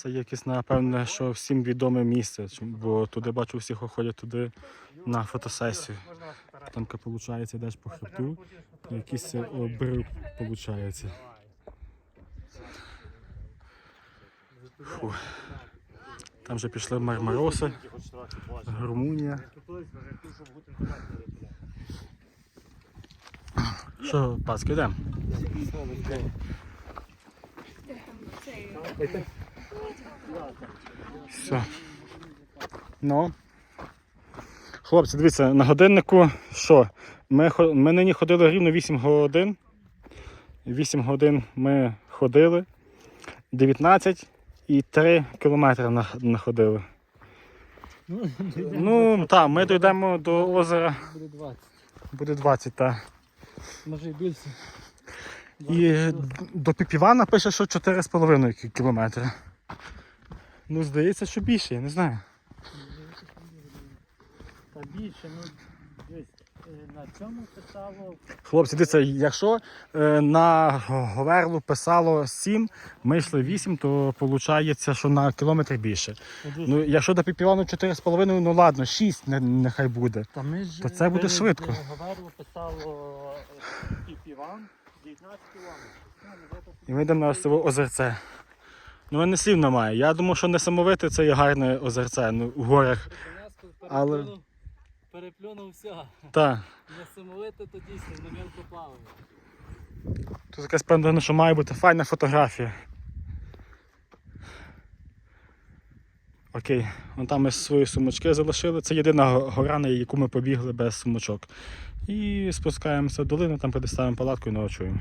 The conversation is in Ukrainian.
Це якесь, напевне, що всім відоме місце, бо туди бачу, всі ходять туди на фотосесію. Там виходить, йдеш по хребту, якийсь обрив виходить. Фу. Там вже пішли мармароси, Румунія. Що, паски, йдемо? Все. Ну. Хлопці, дивіться, на годиннику що? Ми, ми нині ходили рівно 8 годин. 8 годин ми ходили. 19 і 3 кілометри нах- находили. Ну, так, ми дійдемо до озера, Буде 20. буде 20, так. Може і більше. І до Піпівана пише, що 4,5 кі- кілометри. Ну, здається, що більше, я не знаю. Та більше, ну десь е, на цьому писало Хлопці, дивіться, якщо е, на Говерлу писало 7, ми йшли 8, то виходить, що на кілометр більше. Ну, якщо до Піпівану 4,5, ну ладно, 6 не, нехай буде. Та ми ж То це буде швидко. Говерло писало е, Піпіван 19 кілометрів. І ми йдемо на це озерце. Ну, мене слів немає. Я думаю, що несамовите це є гарне озерце ну, у горах. Але- Переплюнув, все. Так. Не самовите, то дійсно на мілко плаває. Тут якась певно, що має бути файна фотографія. Окей, вон там ми свої сумочки залишили. Це єдина гора, на яку ми побігли без сумочок. І спускаємося в долину, там переставимо палатку і ночуємо.